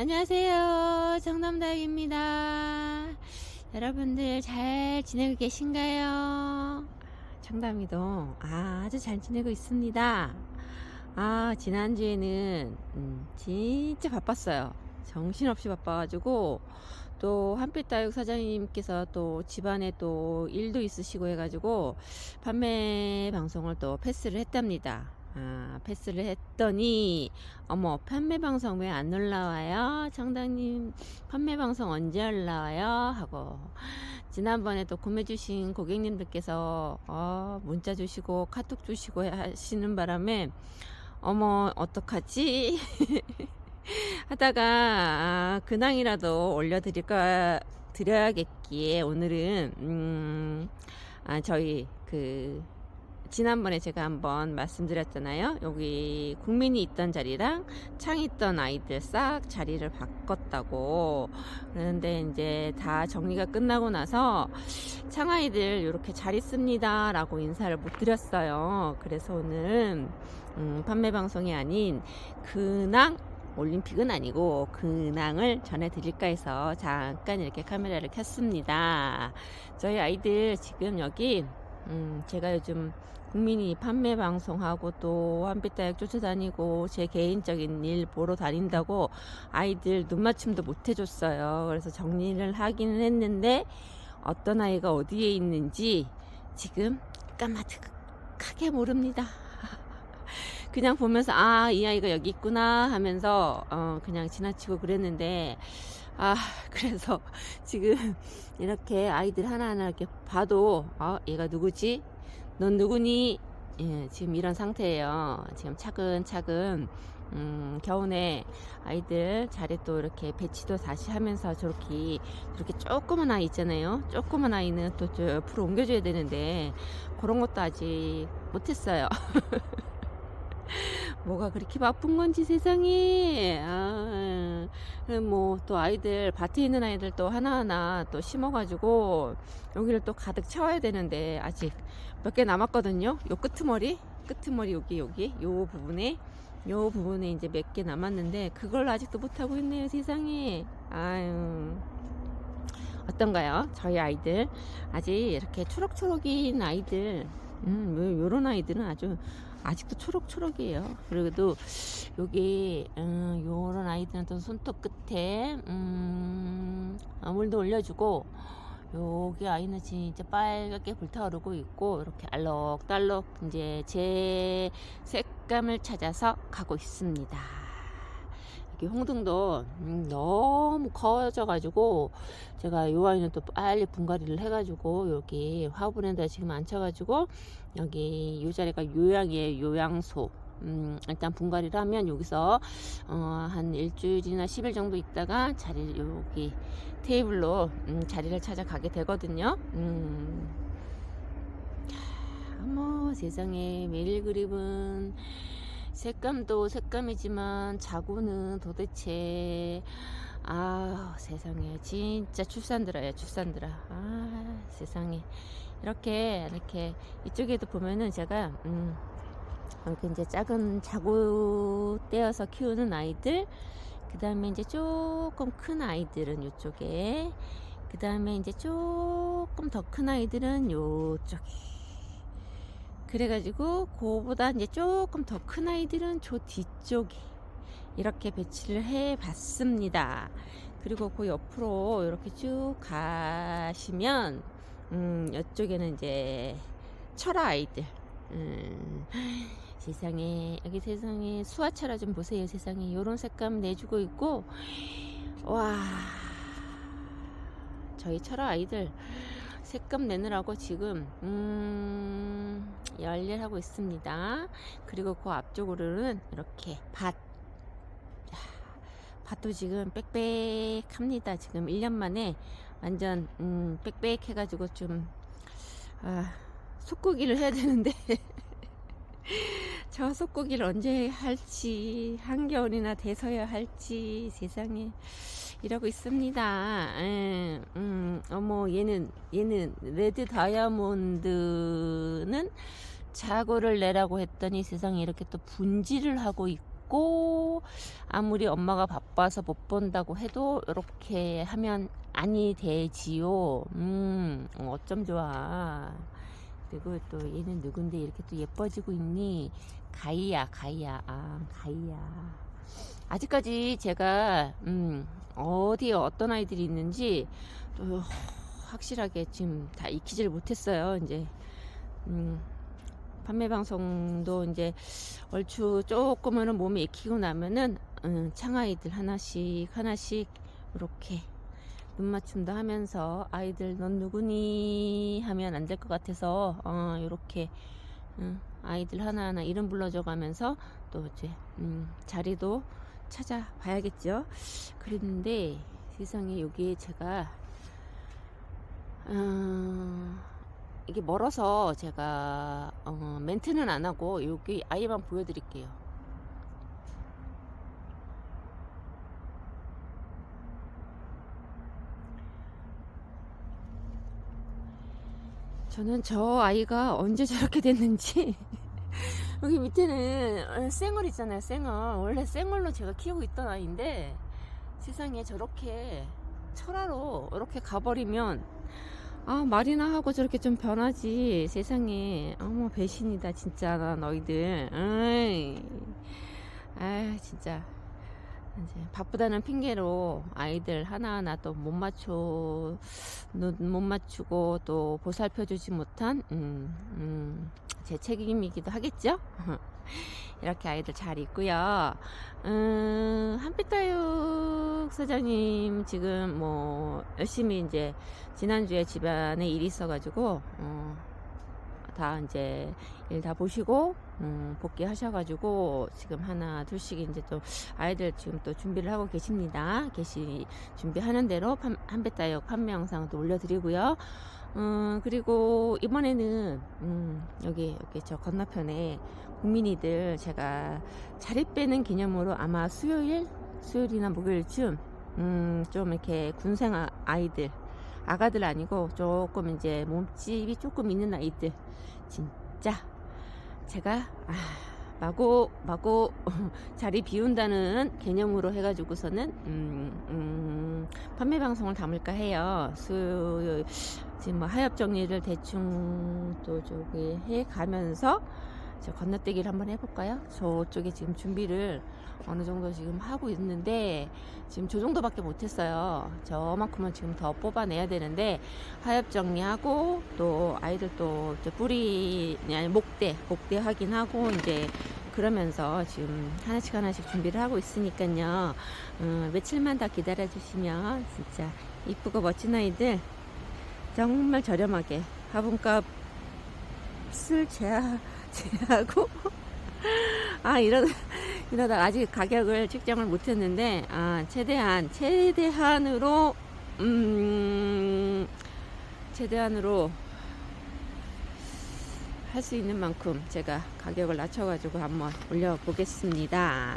안녕하세요. 정담다입니다. 여러분들 잘 지내고 계신가요? 정담이도 아주 잘 지내고 있습니다. 아, 지난주에는 음, 진짜 바빴어요. 정신없이 바빠가지고 또 한빛다육 사장님께서 또 집안에 또 일도 있으시고 해가지고 판매 방송을 또 패스를 했답니다. 아, 패스를 했더니 어머 판매 방송 왜 안 올라와요? 청당님 판매 방송 언제 올라와요? 하고 지난번에 또 구매 주신 고객님들께서 어, 문자 주시고 카톡 주시고 하시는 바람에 어머 어떡하지? 하다가 아, 근황이라도 올려드릴까 드려야겠기에 오늘은 음, 아, 저희 그 지난번에 제가 한번 말씀드렸잖아요. 여기 국민이 있던 자리랑 창 있던 아이들 싹 자리를 바꿨다고. 그런데 이제 다 정리가 끝나고 나서 창 아이들 이렇게 잘 있습니다. 라고 인사를 못 드렸어요. 그래서 오늘 음, 판매 방송이 아닌 근황 올림픽은 아니고 근황을 전해드릴까 해서 잠깐 이렇게 카메라를 켰습니다. 저희 아이들 지금 여기 음, 제가 요즘 국민이 판매 방송하고 또 한빛다육 쫓아다니고 제 개인적인 일 보러 다닌다고 아이들 눈 맞춤도 못 해줬어요. 그래서 정리를 하기는 했는데 어떤 아이가 어디에 있는지 지금 까마득하게 모릅니다. 그냥 보면서 아 이 아이가 여기 있구나 하면서 어, 그냥 지나치고 그랬는데 아 그래서 지금 이렇게 아이들 하나하나 이렇게 봐도 어 얘가 누구지? 넌 누구니? 예, 지금 이런 상태예요. 지금 차근차근 음, 겨우내 아이들 자리 또 이렇게 배치도 다시 하면서 저렇게 저렇게 조그만 아이 있잖아요. 조그만 아이는 또 저 옆으로 옮겨줘야 되는데 그런 것도 아직 못했어요 뭐가 그렇게 바쁜 건지 세상에. 아, 뭐 또 아이들 밭에 있는 아이들 또 하나하나 또 심어가지고 여기를 또 가득 채워야 되는데 아직 몇 개 남았거든요. 요 끄트머리, 끄트머리 여기 여기 요 부분에 요 부분에 이제 몇 개 남았는데 그걸 아직도 못 하고 있네요. 세상에. 아유. 어떤가요? 저희 아이들 아직 이렇게 초록초록인 아이들 음, 요- 요런 아이들은 아주 아직도 초록초록이에요. 그래도 여기 음, 요런 아이들은 또 손톱 끝에 음, 아, 물도 올려주고 여기 아이는 진짜 빨갛게 불타오르고 있고 이렇게 알록달록 이제 제 색감을 찾아서 가고 있습니다. 홍등도 음, 너무 커져가지고 제가 요 아이는 또 빨리 분갈이를 해가지고 여기 화분에다 지금 앉혀가지고 여기 요 자리가 요양이에요 요양소 음, 일단 분갈이를 하면 여기서 어, 한 일주일이나 10일 정도 있다가 자리 여기 테이블로 음, 자리를 찾아가게 되거든요 음. 야, 어머 세상에 메릴 그립은 색감도 색감이지만 자구는 도대체 아 세상에. 진짜 출산들아요 출산들아. 아 세상에. 이렇게 이렇게 이쪽에도 보면은 제가 음 이렇게 이제 작은 자구 떼어서 키우는 아이들 그 다음에 이제 조금 큰 아이들은 이쪽에 그 다음에 이제 조금 더 큰 아이들은 요쪽에 그래가지고 그보다 이제 조금 더 큰 아이들은 저 뒤쪽에 이렇게 배치를 해 봤습니다. 그리고 그 옆으로 이렇게 쭉 가시면 음, 이쪽에는 이제 철아 아이들. 음, 세상에 여기 세상에 수화철아 좀 보세요. 세상에 요런 색감 내주고 있고 와 저희 철아 아이들 색감 내느라고 지금 음, 열일하고 있습니다. 그리고 그 앞쪽으로는 이렇게 밭 야, 밭도 지금 빽빽합니다. 지금 1년 만에 완전 음, 빽빽해가지고 좀 아, 속고기를 해야 되는데 저 속고기를 언제 할지 한겨울이나 돼서야 할지 세상에 이러고 있습니다. 에, 음, 어머 얘는 얘는 레드 다이아몬드는 자고를 내라고 했더니 세상에 이렇게 또 분지를 하고 있고 아무리 엄마가 바빠서 못 본다고 해도 이렇게 하면 아니 되지요. 음, 어쩜 좋아. 그리고 또 얘는 누군데 이렇게 또 예뻐지고 있니? 가이야, 가이야. 아, 가이야. 아직까지 제가 음, 어디에 어떤 아이들이 있는지 또 확실하게 지금 다 익히질 못했어요. 이제 음, 판매 방송도 이제 얼추 조금은 몸에 익히고 나면은 음, 창아이들 하나씩 하나씩 이렇게 눈 맞춤도 하면서 아이들 넌 누구니 하면 안 될 것 같아서 어, 이렇게 음, 아이들 하나하나 이름 불러줘 가면서 또 이제 음, 자리도 찾아봐야겠죠. 그랬는데 세상에 여기에 제가 어, 이게 멀어서 제가 어, 멘트는 안 하고 여기 아이만 보여드릴게요. 저는 저 아이가 언제 저렇게 됐는지 여기 밑에는 쌩얼 있잖아요 쌩얼. 원래 쌩얼로 제가 키우고 있던 아이인데 세상에 저렇게 철화로 이렇게 가버리면 아 말이나 하고 저렇게 좀 변하지. 세상에. 어머 배신이다 진짜 나 너희들. 어이. 아 진짜. 이제 바쁘다는 핑계로 아이들 하나하나 또 못 맞춰 못 맞추고 또 보살펴주지 못한 음, 음, 제 책임이기도 하겠죠. 이렇게 아이들 잘 있고요. 음, 한빛다육 사장님 지금 뭐 열심히 이제 지난주에 집안에 일이 있어가지고 어, 다 이제 일 다 보시고 음, 복귀하셔가지고 지금 하나 둘씩 이제 또 아이들 지금 또 준비를 하고 계십니다. 계시 준비하는 대로 판, 한배따역 판매 영상도 올려드리고요. 음, 그리고 이번에는 음, 여기 여기 저 건너편에 국민이들 제가 자리 빼는 기념으로 아마 수요일 수요일이나 목요일쯤 음, 좀 이렇게 군생 아- 아이들 아가들 아니고 조금 이제 몸집이 조금 있는 아이들 진짜 제가 아, 마구 마구 자리 비운다는 개념으로 해가지고서는 음, 음, 판매 방송을 담을까 해요. 수요일 지금 뭐 하엽 정리를 대충 또 저기 해 가면서 저 건너뛰기를 한번 해볼까요? 저쪽에 지금 준비를 어느 정도 지금 하고 있는데 지금 저 정도밖에 못했어요. 저만큼은 지금 더 뽑아내야 되는데 하엽 정리하고 또 아이들 또 뿌리 아니 목대 목대 확인하고 이제 그러면서 지금 하나씩 하나씩 준비를 하고 있으니까요. 어, 며칠만 더 기다려 주시면 진짜 이쁘고 멋진 아이들 정말 저렴하게 화분값을 제하, 제하고 아 이러다 이러다 아직 가격을 측정을 못했는데 아 최대한 최대한으로 음 최대한으로 할 수 있는 만큼 제가 가격을 낮춰가지고 한번 올려보겠습니다.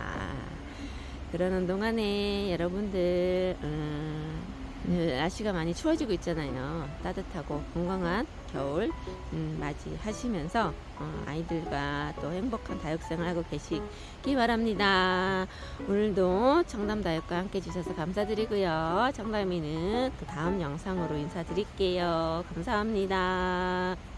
그러는 동안에 여러분들 음, 날씨가 많이 추워지고 있잖아요. 따뜻하고 건강한 겨울 음, 맞이하시면서 어, 아이들과 또 행복한 다육생활 하고 계시기 바랍니다. 오늘도 청담 다육과 함께 해주셔서 감사드리고요. 청담이는 또 다음 영상으로 인사드릴게요. 감사합니다.